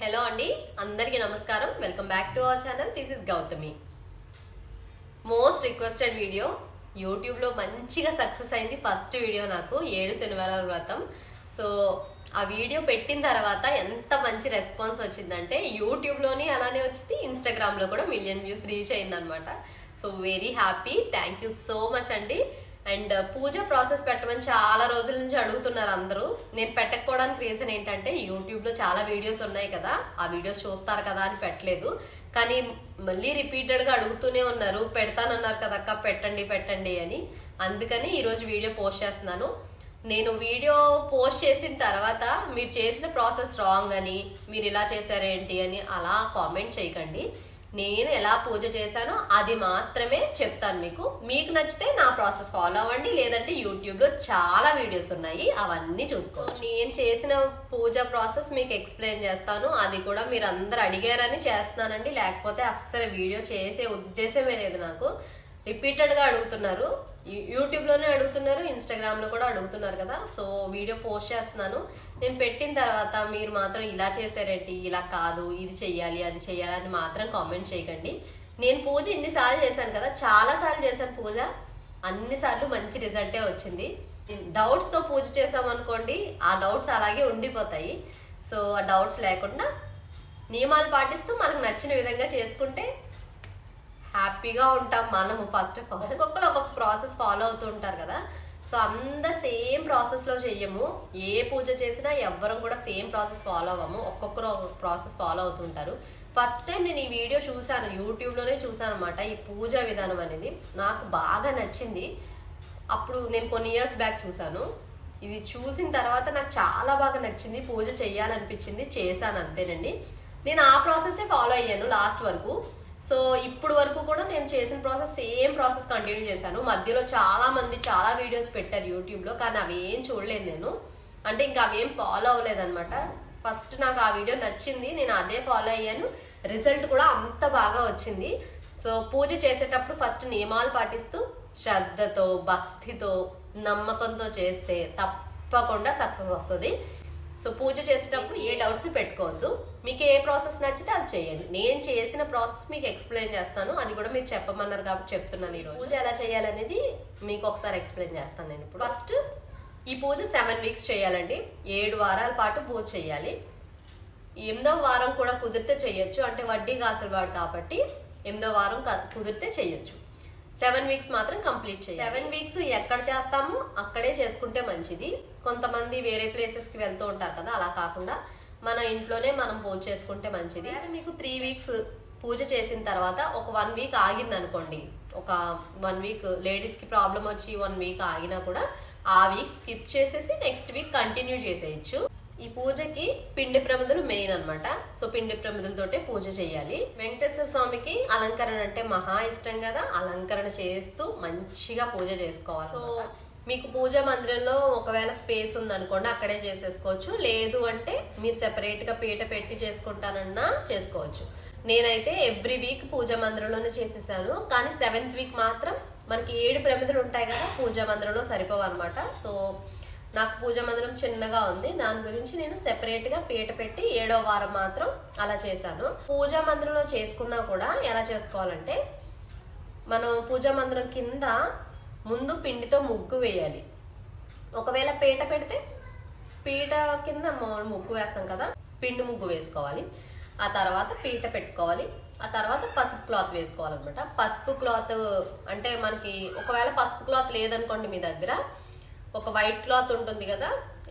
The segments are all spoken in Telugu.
హలో అండి అందరికీ నమస్కారం. Welcome back to our channel this is Gautami most requested video యూట్యూబ్లో మంచిగా సక్సెస్ అయింది ఫస్ట్ వీడియో నాకు ఏడు శనివారాల వ్రతం. సో ఆ వీడియో పెట్టిన తర్వాత ఎంత మంచి రెస్పాన్స్ వచ్చిందంటే యూట్యూబ్లోని అలానే వచ్చింది ఇన్స్టాగ్రామ్లో కూడా మిలియన్ వ్యూస్ రీచ్ అయిందనమాట so very happy thank you so much అండి. అండ్ పూజ ప్రాసెస్ పెట్టమని చాలా రోజుల నుంచి అడుగుతున్నారు అందరూ. నేను పెట్టకపోవడానికి రీజన్ ఏంటంటే యూట్యూబ్లో చాలా వీడియోస్ ఉన్నాయి కదా. ఆ వీడియోస్ చూస్తారు కదా అని పెట్టలేదు. కానీ మళ్ళీ రిపీటెడ్గా అడుగుతూనే ఉన్నారు. పెడతానన్నారు కదా అక్క పెట్టండి పెట్టండి అని. అందుకని ఈరోజు వీడియో పోస్ట్ చేస్తున్నాను. నేను వీడియో పోస్ట్ చేసిన తర్వాత మీరు చేసిన ప్రాసెస్ రాంగ్ అని మీరు ఇలా చేశారేంటి అని అలా కామెంట్ చేయకండి. నేను ఎలా పూజ చేశానో అది మాత్రమే చెప్తాను మీకు. మీకు నచ్చితే నా ప్రాసెస్ ఫాలో అవ్వండి. లేదంటే యూట్యూబ్లో చాలా వీడియోస్ ఉన్నాయి. అవన్నీ చూసుకోవచ్చు. నేను చేసిన పూజ ప్రాసెస్ మీకు ఎక్స్ప్లెయిన్ చేస్తాను. అది కూడా మీరు అందరు అడిగారని చేస్తున్నానండి. లేకపోతే అస్సలు వీడియో చేసే ఉద్దేశమే లేదు నాకు. రిపీటెడ్గా అడుగుతున్నారు. యూట్యూబ్లోనే అడుగుతున్నారు. ఇన్స్టాగ్రామ్లో కూడా అడుగుతున్నారు కదా. సో వీడియో పోస్ట్ చేస్తున్నాను. నేను పెట్టిన తర్వాత మీరు మాత్రం ఇలా చేశారేంటి? ఇలా కాదు ఇది చెయ్యాలి అది చెయ్యాలి అని మాత్రం కామెంట్ చేయకండి. నేను పూజ ఇన్నిసార్లు చేశాను కదా చాలాసార్లు చేశాను పూజ. అన్నిసార్లు మంచి రిజల్టే వచ్చింది. డౌట్స్తో పూజ చేసామనుకోండి ఆ డౌట్స్ అలాగే ఉండిపోతాయి. సో ఆ డౌట్స్ లేకుండా నియమాలు పాటిస్తూ మనకు నచ్చిన విధంగా చేసుకుంటే హ్యాపీగా ఉంటాం మనము ఫస్ట్ ఆఫ్ ఆల్ ఒక్కొక్కరు ఒక్కొక్క ప్రాసెస్ ఫాలో అవుతూ ఉంటారు కదా. సో అందరు సేమ్ ప్రాసెస్లో చెయ్యము. ఏ పూజ చేసినా ఎవ్వరం కూడా సేమ్ ప్రాసెస్ ఫాలో అవ్వము. ఒక్కొక్కరు ఒక్కొక్క ప్రాసెస్ ఫాలో అవుతుంటారు. ఫస్ట్ టైం నేను ఈ వీడియో చూశాను. యూట్యూబ్లోనే చూశాను అనమాట ఈ పూజా విధానం అనేది. నాకు బాగా నచ్చింది. అప్పుడు నేను కొన్ని ఇయర్స్ బ్యాక్ చూశాను. ఇది చూసిన తర్వాత నాకు చాలా బాగా నచ్చింది. పూజ చేయాలనిపించింది చేశాను అంతేనండి. నేను ఆ ప్రాసెసే ఫాలో అయ్యాను లాస్ట్ వరకు. సో ఇప్పుడు వరకు కూడా నేను చేసిన ప్రాసెస్ సేమ్ ప్రాసెస్ కంటిన్యూ చేశాను. మధ్యలో చాలా మంది చాలా వీడియోస్ పెట్టారు యూట్యూబ్లో కానీ అవి ఏం చూడలేదు నేను. అంటే ఇంకా అవేం ఫాలో అవ్వలేదన్నమాట. ఫస్ట్ నాకు ఆ వీడియో నచ్చింది నేను అదే ఫాలో అయ్యాను. రిజల్ట్ కూడా అంత బాగా వచ్చింది. సో పూజ చేసేటప్పుడు ఫస్ట్ నియమాలు పాటిస్తూ శ్రద్ధతో భక్తితో నమ్మకంతో చేస్తే తప్పకుండా సక్సెస్ వస్తుంది. సో పూజ చేసేటప్పుడు ఏ డౌట్స్ పెట్టుకోవద్దు. మీకు ఏ ప్రాసెస్ నచ్చితే అది చేయండి. నేను చేసిన ప్రాసెస్ మీకు ఎక్స్ప్లెయిన్ చేస్తాను. అది కూడా మీరు చెప్పమన్నారు కాబట్టి చెప్తున్నాను ఈరోజు. పూజ ఎలా చేయాలనేది మీకు ఒకసారి ఎక్స్ప్లెయిన్ చేస్తాను నేను ఇప్పుడు. ఫస్ట్ ఈ పూజ సెవెన్ వీక్స్ చేయాలండి. ఏడు వారాల పాటు పూజ చేయాలి. ఎనిమిదో వారం కూడా కుదిరితే చేయొచ్చు. అంటే వడ్డీ కాసులవాడు కాబట్టి ఎనిమిదో వారం కుదిరితే చేయొచ్చు. సెవెన్ వీక్స్ మాత్రం కంప్లీట్ చేయాలి. సెవెన్ వీక్స్ ఎక్కడ చేస్తామో అక్కడే చేసుకుంటే మంచిది. కొంతమంది వేరే ప్లేసెస్కి వెళ్తూ ఉంటారు కదా అలా కాకుండా మన ఇంట్లోనే మనం పూజ చేసుకుంటే మంచిది. అదే మీకు త్రీ వీక్స్ పూజ చేసిన తర్వాత ఒక వన్ వీక్ ఆగింది అనుకోండి ఒక వన్ వీక్ లేడీస్కి ప్రాబ్లం వచ్చి వన్ వీక్ ఆగినా కూడా ఆ వీక్ స్కిప్ చేసేసి నెక్స్ట్ వీక్ కంటిన్యూ చేసేయచ్చు. ఈ పూజకి పిండి ప్రమిదలు మెయిన్ అన్నమాట. సో పిండి ప్రమిదలతోటే పూజ చేయాలి. వెంకటేశ్వర స్వామికి అలంకరణ అంటే మహా ఇష్టం కదా. అలంకరణ చేస్తూ మంచిగా పూజ చేసుకోవాలి సో మీకు పూజ మందిరంలో ఒకవేళ స్పేస్ ఉందనుకోండి అక్కడే చేసేసుకోవచ్చు. లేదు అంటే మీరు సెపరేట్గా పీట పెట్టి చేసుకుంటానన్నా చేసుకోవచ్చు. నేనైతే ఎవ్రీ వీక్ పూజ మందిరంలోనే చేసేసాను. కానీ సెవెంత్ వీక్ మాత్రం మనకి ఏడు ప్రమిదలు ఉంటాయి కదా పూజ మందిరంలో సరిపోవు అనమాట సో నాకు పూజ మందిరం చిన్నగా ఉంది. దాని గురించి నేను సెపరేట్గా పీట పెట్టి ఏడో వారం మాత్రం అలా చేశాను. పూజా మందిరంలో చేసుకున్నా కూడా ఎలా చేసుకోవాలంటే మనం పూజా మందిరం కింద ముందు పిండితో ముగ్గు వేయాలి. ఒకవేళ పీట పెడితే పీట కింద మామూలు ముగ్గు వేస్తాం కదా పిండి ముగ్గు వేసుకోవాలి. ఆ తర్వాత పీట పెట్టుకోవాలి. ఆ తర్వాత పసుపు క్లాత్ వేసుకోవాలన్నమాట. పసుపు క్లాత్ అంటే మనకి ఒకవేళ పసుపు క్లాత్ లేదనుకోండి మీ దగ్గర ఒక వైట్ క్లాత్ ఉంటుంది కదా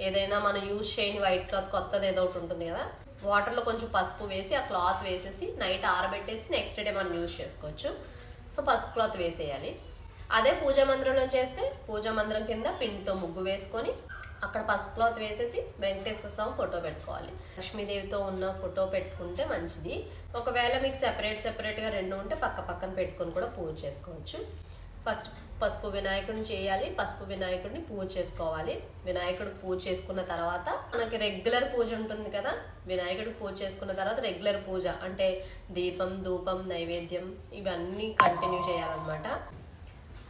ఏదైనా మనం యూజ్ చేయని వైట్ క్లాత్ కొత్తది ఏదో ఒకటి ఉంటుంది కదా వాటర్లో కొంచెం పసుపు వేసి ఆ క్లాత్ వేసేసి నైట్ ఆరబెట్టేసి నెక్స్ట్ డే మనం యూజ్ చేసుకోవచ్చు. సో పసుపు క్లాత్ వేసేయాలి. అదే పూజా మందిరంలో చేస్తే పూజా మందిరం కింద పిండితో ముగ్గు వేసుకొని అక్కడ పసుపు క్లాత్ వేసేసి వెంకటేశ్వర స్వామి ఫోటో పెట్టుకోవాలి. లక్ష్మీదేవితో ఉన్న ఫోటో పెట్టుకుంటే మంచిది. ఒకవేళ మీకు సెపరేట్ సెపరేట్గా రెండు ఉంటే పక్క పక్కన పెట్టుకొని కూడా పూజ చేసుకోవచ్చు. ఫస్ట్ పసుపు వినాయకుడిని చేయాలి పసుపు వినాయకుడిని పూజ చేసుకోవాలి. వినాయకుడు పూజ చేసుకున్న తర్వాత మనకి రెగ్యులర్ పూజ ఉంటుంది కదా వినాయకుడికి పూజ చేసుకున్న తర్వాత రెగ్యులర్ పూజ అంటే దీపం ధూపం నైవేద్యం ఇవన్నీ కంటిన్యూ చేయాలన్నమాట.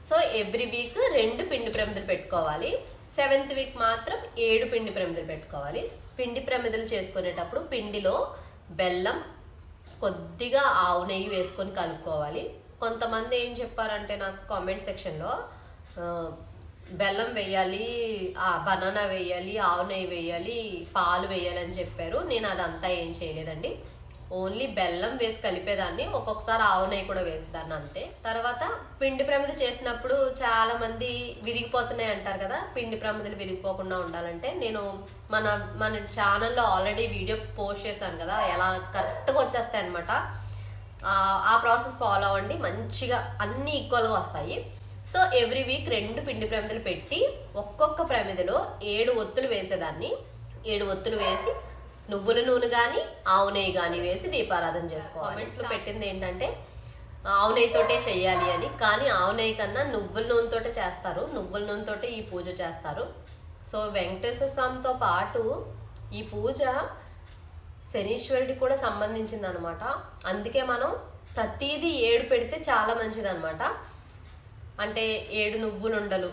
సో ఎవ్రీ వీక్ రెండు పిండి ప్రమిదలు పెట్టుకోవాలి. సెవెంత్ వీక్ మాత్రం ఏడు పిండి ప్రమిదలు పెట్టుకోవాలి. పిండి ప్రమిదలు చేసుకునేటప్పుడు పిండిలో బెల్లం కొద్దిగా ఆవు నెయ్యి వేసుకొని కలుపుకోవాలి. కొంతమంది ఏం చెప్పారంటే నాకు కామెంట్ సెక్షన్లో బెల్లం వేయాలి బనానా వేయాలి ఆవు నెయ్యి వేయాలి పాలు వేయాలి అని చెప్పారు. నేను అదంతా ఏం చేయలేదండి. ఓన్లీ బెల్లం వేసి కలిపేదాన్ని ఒక్కొక్కసారి ఆవు నెయ్యి కూడా వేసేదాన్ని అంతే. తర్వాత పిండి ప్రమిద చేసినప్పుడు చాలా మంది విరిగిపోతున్నాయి అంటారు కదా పిండి ప్రమిదలు విరిగిపోకుండా ఉండాలంటే నేను మన మన ఛానల్లో ఆల్రెడీ వీడియో పోస్ట్ చేశాను కదా ఎలా కరెక్ట్గా వచ్చేస్తాయి అనమాట ఆ ప్రాసెస్ ఫాలో అవ్వండి. మంచిగా అన్ని ఈక్వల్గా వస్తాయి. సో ఎవ్రీ వీక్ రెండు పిండి ప్రమిదలు పెట్టి ఒక్కొక్క ప్రమిదలో ఏడు ఒత్తులు వేసేదాన్ని. ఏడు ఒత్తులు వేసి నువ్వుల నూనె కానీ ఆవు నెయ్యి కానీ వేసి దీపారాధన చేసుకోవాలి. కామెంట్స్లో పెట్టింది ఏంటంటే ఆవు నెయ్యితోటే చెయ్యాలి అని. కానీ ఆవు నెయ్యి కన్నా నువ్వుల నూనెతోటే చేస్తారు. నువ్వుల నూనెతోటే ఈ పూజ చేస్తారు. సో వెంకటేశ్వర స్వామితో పాటు ఈ పూజ శనీశ్వరుడికి కూడా సంబంధించింది అనమాట అందుకే మనం ప్రతిదీ ఏడు పెడితే చాలా మంచిది అనమాట అంటే ఏడు నువ్వులుండలు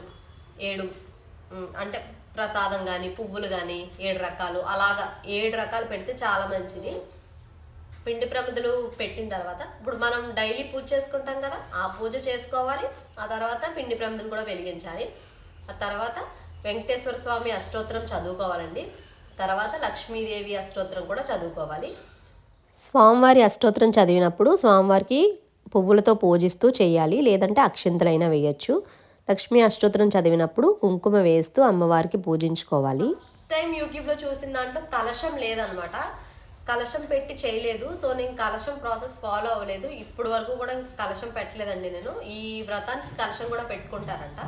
ఏడు అంటే ప్రసాదం కానీ పువ్వులు కానీ ఏడు రకాలు అలాగా ఏడు రకాలు పెడితే చాలా మంచిది. పిండి ప్రమిదలు పెట్టిన తర్వాత ఇప్పుడు మనం డైలీ పూజ చేసుకుంటాం కదా ఆ పూజ చేసుకోవాలి ఆ తర్వాత పిండి ప్రమిదలు కూడా వెలిగించాలి. ఆ తర్వాత వెంకటేశ్వర స్వామి అష్టోత్తరం చదువుకోవాలండి. తర్వాత లక్ష్మీదేవి అష్టోత్తరం కూడా చదువుకోవాలి. స్వామివారి అష్టోత్తరం చదివినప్పుడు స్వామివారికి పువ్వులతో పూజిస్తూ చేయాలి లేదంటే అక్షింతలైనా వేయచ్చు. లక్ష్మీ అష్టోత్తరం చదివినప్పుడు కుంకుమ వేస్తూ అమ్మవారికి పూజించుకోవాలి. టైం యూట్యూబ్లో చూసిన దాంట్లో కలశం లేదనమాట. కలశం పెట్టి చేయలేదు. సో నేను కలశం ప్రాసెస్ ఫాలో అవ్వలేదు. ఇప్పుడు వరకు కూడా కలశం పెట్టలేదండి నేను. ఈ వ్రతానికి కలశం కూడా పెట్టుకుంటారంట.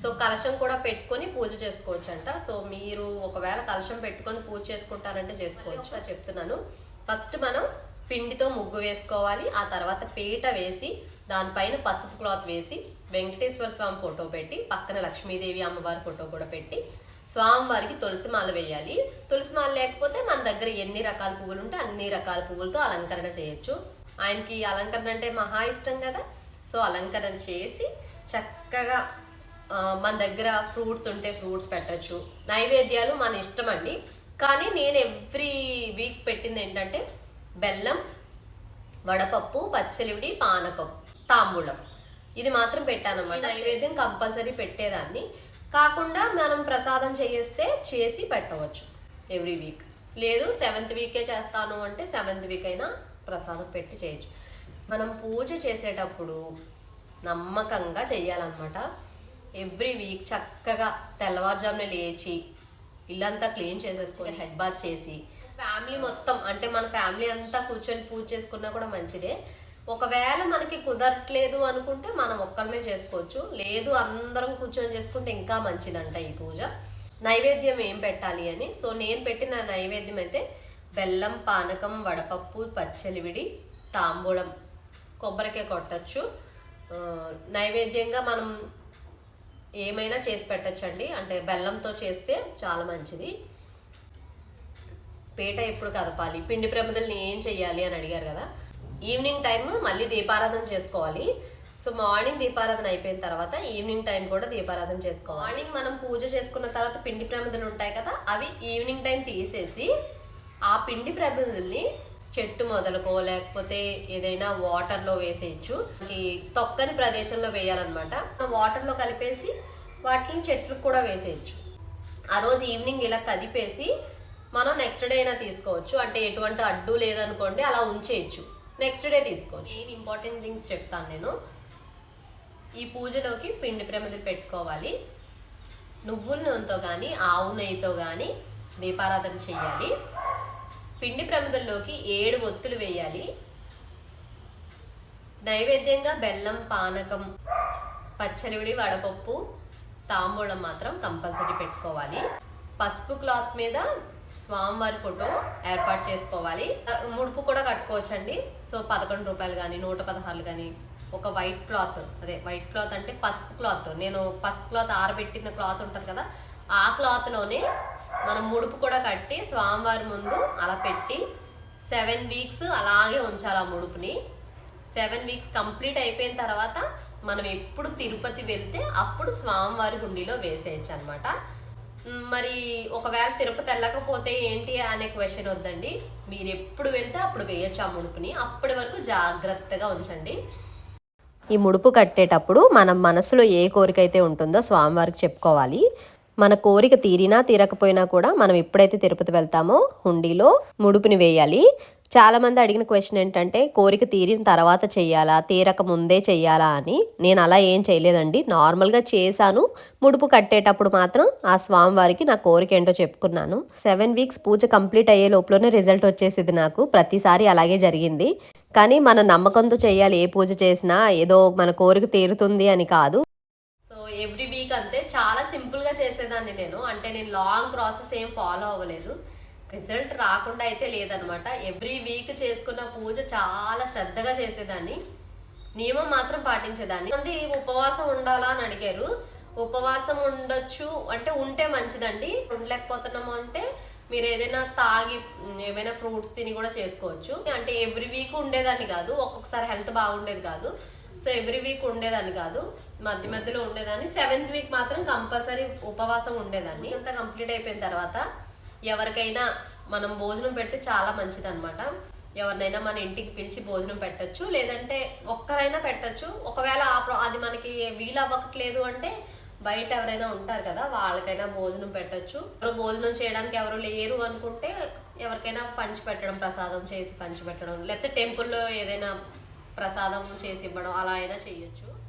సో కలశం కూడా పెట్టుకొని పూజ చేసుకోవచ్చు అంట సో మీరు ఒకవేళ కలశం పెట్టుకొని పూజ చేసుకుంటారంటే చేసుకోవచ్చు అది చెప్తున్నాను. ఫస్ట్ మనం పిండితో ముగ్గు వేసుకోవాలి. ఆ తర్వాత పీట వేసి దానిపైన పసుపు క్లాత్ వేసి వెంకటేశ్వర స్వామి ఫోటో పెట్టి పక్కన లక్ష్మీదేవి అమ్మవారి ఫోటో కూడా పెట్టి స్వామివారికి తులసి మాల వేయాలి. తులసి మాల లేకపోతే మన దగ్గర ఎన్ని రకాల పువ్వులు ఉంటే అన్ని రకాల పువ్వులతో అలంకరణ చేయొచ్చు. ఆయనకి అలంకరణ అంటే మహా ఇష్టం కదా. సో అలంకరణ చేసి చక్కగా మన దగ్గర ఫ్రూట్స్ ఉంటే ఫ్రూట్స్ పెట్టొచ్చు. నైవేద్యాలు మన ఇష్టం అండి కానీ నేను ఎవ్రీ వీక్ పెట్టింది ఏంటంటే బెల్లం వడపప్పు పచ్చలివిడి పానకం తాంబూలం. ఇది మాత్రం పెట్టానన్నమాట. నైవేద్యం కంపల్సరీ పెట్టేదాన్ని. కాకుండా మనం ప్రసాదం చేస్తే చేసి పెట్టవచ్చు ఎవ్రీ వీక్. లేదు సెవెంత్ వీకే చేస్తాను అంటే సెవెంత్ వీక్ అయినా ప్రసాదం పెట్టి చేయొచ్చు. మనం పూజ చేసేటప్పుడు నమ్మకంగా చెయ్యాలన్నమాట. ఎవ్రీ వీక్ చక్కగా తెల్లవారుజామున లేచి ఇల్లంతా క్లీన్ చేసేసుకొని హెడ్ బాత్ చేసి ఫ్యామిలీ మొత్తం అంటే మన ఫ్యామిలీ అంతా కూర్చొని పూజ చేసుకున్నా కూడా మంచిదే. ఒకవేళ మనకి కుదరట్లేదు అనుకుంటే మనం ఒక్కరమే చేసుకోవచ్చు. లేదు అందరం కూర్చొని చేసుకుంటే ఇంకా మంచిదంట ఈ పూజ. నైవేద్యం ఏం పెట్టాలి అని? సో నేను పెట్టిన నైవేద్యం అయితే బెల్లం పానకం వడపప్పు పచ్చలివిడి తాంబూలం కొబ్బరికాయ కొట్టచ్చు. నైవేద్యంగా మనం ఏమైనా చేసి పెట్టచ్చండి. అంటే బెల్లంతో చేస్తే చాలా మంచిది. పేట ఎప్పుడు కదపాలి. పిండి ప్రమిదల్ని ఏం చెయ్యాలి అని అడిగారు కదా. ఈవినింగ్ టైం మళ్ళీ దీపారాధన చేసుకోవాలి. సో మార్నింగ్ దీపారాధన అయిపోయిన తర్వాత ఈవినింగ్ టైం కూడా దీపారాధన చేసుకోవాలి. మార్నింగ్ మనం పూజ చేసుకున్న తర్వాత పిండి ప్రమిదలు ఉంటాయి కదా అవి ఈవినింగ్ టైం తీసేసి ఆ పిండి ప్రమిదల్ని చెట్టు మొదలకో లేకపోతే ఏదైనా వాటర్లో వేసేయచ్చు. తొక్కని ప్రదేశంలో వేయాలన్నమాట. వాటర్లో కలిపేసి వాటిని చెట్లకు కూడా వేసేయచ్చు. ఆ రోజు ఈవినింగ్ ఇలా కదిపేసి మనం నెక్స్ట్ డే అయినా తీసుకోవచ్చు. అంటే ఎటువంటి అడ్డు లేదనుకోండి అలా ఉంచేయచ్చు. నెక్స్ట్ డే తీసుకోవచ్చు. ఈ ఇంపార్టెంట్ థింగ్స్ చెప్తాను నేను. ఈ పూజలోకి పిండి ప్రమిది పెట్టుకోవాలి. నువ్వుల నూనెతో కానీ ఆవు నెయ్యితో కానీ దీపారాధన చేయాలి. పిండి ప్రమిదల్లోకి ఏడు ఒత్తులు వేయాలి. నైవేద్యంగా బెల్లం పానకం పచ్చనివిడి వడపప్పు తాంబూలం మాత్రం కంపల్సరీ పెట్టుకోవాలి. పసుపు క్లాత్ మీద స్వామివారి ఫోటో ఏర్పాటు చేసుకోవాలి. ముడుపు కూడా కట్టుకోవచ్చండి. సో పదకొండు రూపాయలు కానీ నూట పదహారులు కానీ ఒక వైట్ క్లాత్ అదే వైట్ క్లాత్ అంటే పసుపు క్లాత్. నేను పసుపు క్లాత్ ఆరబెట్టిన క్లాత్ ఉంటుంది కదా ఆ క్లాత్లోనే మనం ముడుపు కూడా కట్టి స్వామివారి ముందు అలా పెట్టి సెవెన్ వీక్స్ అలాగే ఉంచాలి ఆ ముడుపుని. సెవెన్ వీక్స్ కంప్లీట్ అయిపోయిన తర్వాత మనం ఎప్పుడు తిరుపతి వెళ్తే అప్పుడు స్వామివారి హుండీలో వేసేయచ్చు అనమాట మరి ఒకవేళ తిరుపతి వెళ్ళకపోతే ఏంటి అనే క్వశ్చన్ వద్దండి. మీరు ఎప్పుడు వెళ్తే అప్పుడు వేయచ్చు ఆ ముడుపుని. అప్పటి వరకు జాగ్రత్తగా ఉంచండి. ఈ ముడుపు కట్టేటప్పుడు మనం మనసులో ఏ కోరిక అయితే ఉంటుందో స్వామివారికి చెప్పుకోవాలి. మన కోరిక తీరినా తీరకపోయినా కూడా మనం ఎప్పుడైతే తిరుపతి వెళ్తామో హుండీలో ముడుపుని వేయాలి. చాలా మంది అడిగిన క్వశ్చన్ ఏంటంటే కోరిక తీరిన తర్వాత చేయాలా? తీరక ముందే చేయాలా అని. నేను అలా ఏం చేయలేదండి. నార్మల్గా చేశాను. ముడుపు కట్టేటప్పుడు మాత్రం ఆ స్వామివారికి నా కోరిక ఏంటో చెప్పుకున్నాను. సెవెన్ వీక్స్ పూజ కంప్లీట్ అయ్యే లోపలనే రిజల్ట్ వచ్చేసింది నాకు. ప్రతిసారి అలాగే జరిగింది. కానీ మన నమ్మకంతో చేయాలి. ఏ పూజ చేసినా ఏదో మన కోరిక తీరుతుంది అని కాదు. ఎవ్రీ వీక్ అంతే. చాలా సింపుల్గా చేసేదాన్ని నేను. అంటే నేను లాంగ్ ప్రాసెస్ ఏం ఫాలో అవ్వలేదు. రిజల్ట్ రాకుండా అయితే లేదనమాట. ఎవ్రీ వీక్ చేసుకున్న పూజ చాలా శ్రద్ధగా చేసేదాన్ని. నియమం మాత్రం పాటించేదాన్ని. మంది ఉపవాసం ఉండాలా అని అడిగారు. ఉపవాసం ఉండొచ్చు అంటే ఉంటే మంచిదండి. ఉండలేకపోతున్నాము అంటే మీరు ఏదైనా తాగి ఏమైనా ఫ్రూట్స్ తిని కూడా చేసుకోవచ్చు. అంటే ఎవ్రీ వీక్ ఉండేదాన్ని కాదు. ఒక్కొక్కసారి హెల్త్ బాగుండేది కాదు. సో ఎవ్రీ వీక్ ఉండేదాన్ని కాదు. మధ్య మధ్యలో ఉండేదాన్ని. సెవెంత్ వీక్ మాత్రం కంపల్సరీ ఉపవాసం ఉండేదాన్ని. అంతా కంప్లీట్ అయిపోయిన తర్వాత ఎవరికైనా మనం భోజనం పెడితే చాలా మంచిది అనమాట ఎవరినైనా మన ఇంటికి పిలిచి భోజనం పెట్టొచ్చు. లేదంటే ఒక్కరైనా పెట్టొచ్చు. ఒకవేళ ఆ అది మనకి వీలు అవ్వట్లేదు అంటే బయట ఎవరైనా ఉంటారు కదా వాళ్ళకైనా భోజనం పెట్టచ్చు. భోజనం చేయడానికి ఎవరు లేరు అనుకుంటే ఎవరికైనా పంచి పెట్టడం ప్రసాదం చేసి పంచి పెట్టడం. లేకపోతే టెంపుల్లో ఏదైనా ప్రసాదం చేసి ఇవ్వడం అలా అయినా చేయొచ్చు.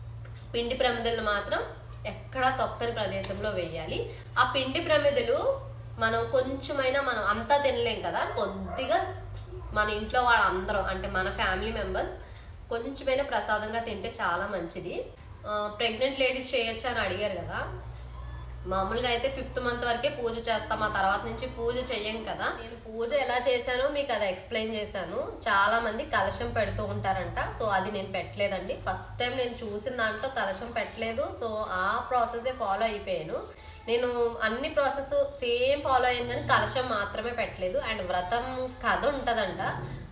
పిండి ప్రమిదలను మాత్రం ఎక్కడా తొక్కని ప్రదేశంలో వేయాలి. ఆ పిండి ప్రమిదలు మనం కొంచెమైనా మనం అంతా తినలేం కదా కొద్దిగా మన ఇంట్లో వాళ్ళందరం అంటే మన ఫ్యామిలీ మెంబర్స్ కొంచెమైనా ప్రసాదంగా తింటే చాలా మంచిది. ప్రెగ్నెంట్ లేడీస్ చేయొచ్చు అని అడిగారు కదా మామూలుగా అయితే ఫిఫ్త్ మంత్ వరకే పూజ చేస్తాం. ఆ తర్వాత నుంచి పూజ చెయ్యం కదా. నేను పూజ ఎలా చేశానో మీకు అది ఎక్స్ప్లెయిన్ చేశాను. చాలా మంది కలశం పెడుతూ ఉంటారంట. సో అది నేను పెట్టలేదండి. ఫస్ట్ టైం నేను చూసిన దాంట్లో కలశం పెట్టలేదు. సో ఆ ప్రాసెసే ఫాలో అయిపోయాను. నేను అన్ని ప్రాసెస్ సేమ్ ఫాలో అయ్యాను కానీ కలశం మాత్రమే పెట్టలేదు. అండ్ వ్రతం కథ ఉంటుందంట.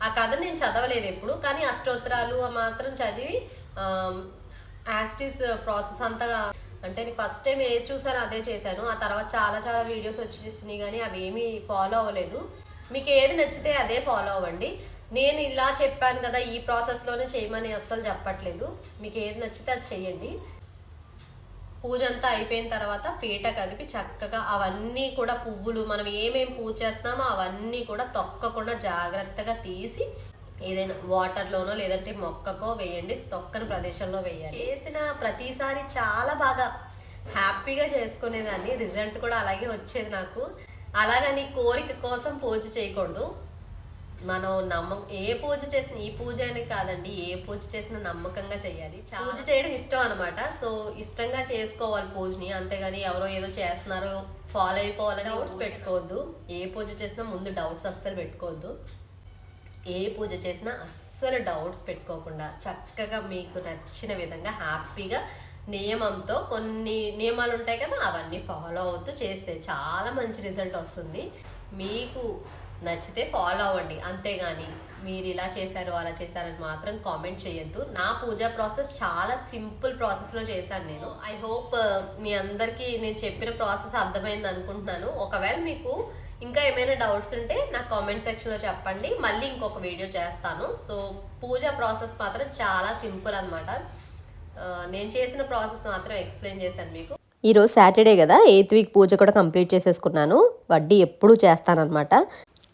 ఆ కథ నేను చదవలేదు ఎప్పుడు. కానీ అష్టోత్తరాలు మాత్రం చదివి యాస్టిస్ ప్రాసెస్ అంతగా అంటే నేను ఫస్ట్ టైం ఏది చూసానో అదే చేశాను. ఆ తర్వాత చాలా చాలా వీడియోస్ వచ్చేసినాయి కానీ అవి ఏమీ ఫాలో అవ్వలేదు. మీకు ఏది నచ్చితే అదే ఫాలో అవ్వండి. నేను ఇలా చెప్పాను కదా ఈ ప్రాసెస్లోనే చేయమని అస్సలు చెప్పట్లేదు. మీకు ఏది నచ్చితే అది చెయ్యండి. పూజ అంతా అయిపోయిన తర్వాత పీట కదిపి చక్కగా అవన్నీ కూడా పువ్వులు మనం ఏమేమి పూజ చేస్తున్నామో అవన్నీ కూడా తొక్కకుండా జాగ్రత్తగా తీసి ఏదైనా వాటర్లోనో లేదంటే మొక్కకో వేయండి తొక్కని ప్రదేశంలో వేయాలి. చేసిన ప్రతిసారి చాలా బాగా హ్యాపీగా చేసుకునేదాన్ని. రిజల్ట్ కూడా అలాగే వచ్చేది నాకు. అలాగని కోరిక కోసం పూజ చేయకూడదు. మనం నమ్మకం ఏ పూజ చేసిన ఈ పూజ అని కాదండి ఏ పూజ చేసినా నమ్మకంగా చేయాలి. పూజ చేయడం ఇష్టం అనమాట సో ఇష్టంగా చేసుకోవాలి పూజని. అంతేగాని ఎవరో ఏదో చేస్తున్నారు ఫాలో అయిపోవాలని డౌట్స్ పెట్టుకోవద్దు. ఏ పూజ చేసినా ముందు డౌట్స్ అస్సలు పెట్టుకోవద్దు. ఏ పూజ చేసినా అస్సలు డౌట్స్ పెట్టుకోకుండా చక్కగా మీకు నచ్చిన విధంగా హ్యాపీగా నియమంతో కొన్ని నియమాలు ఉంటాయి కదా అవన్నీ ఫాలో అవుతూ చేస్తే చాలా మంచి రిజల్ట్ వస్తుంది. మీకు నచ్చితే ఫాలో అవ్వండి. అంతేగాని మీరు ఇలా చేశారు అలా చేశారని మాత్రం కామెంట్ చేయొద్దు. నా పూజా ప్రాసెస్ చాలా సింపుల్ ప్రాసెస్లో చేశాను నేను. ఐ హోప్ uh, మీ అందరికీ నేను చెప్పిన ప్రాసెస్ అర్థమైంది అనుకుంటున్నాను. ఒకవేళ మీకు ఇంకా ఏమైనా డౌట్స్ ఉంటే నాకు కామెంట్ సెక్షన్లో చెప్పండి. మళ్ళీ ఇంకొక వీడియో చేస్తాను. సో పూజ ప్రాసెస్ మాత్రం చాలా సింపుల్ అనమాట నేను చేసిన ప్రాసెస్ మాత్రం ఎక్స్ప్లెయిన్ చేశాను మీకు. ఈరోజు సాటర్డే కదా ఎయిత్ వీక్ పూజ కూడా కంప్లీట్ చేసేసుకున్నాను. వడ్డీ ఎప్పుడూ చేస్తానన్నమాట.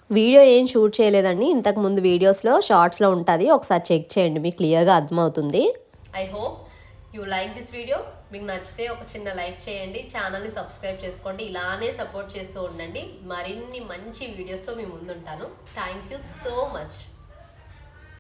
వీడియో ఏం షూట్ చేయలేదండి. ఇంతకు ముందు వీడియోస్లో షార్ట్స్లో ఉంటుంది. ఒకసారి చెక్ చేయండి మీకు క్లియర్గా అర్థమవుతుంది. I hope you like this video. మీకు నచ్చితే ఒక చిన్న లైక్ చేయండి. ఛానల్ని సబ్స్క్రైబ్ చేసుకోండి. ఇలానే సపోర్ట్ చేస్తూ ఉండండి. మరిన్ని మంచి వీడియోస్తో మీ ముందుంటాను. Thank you so much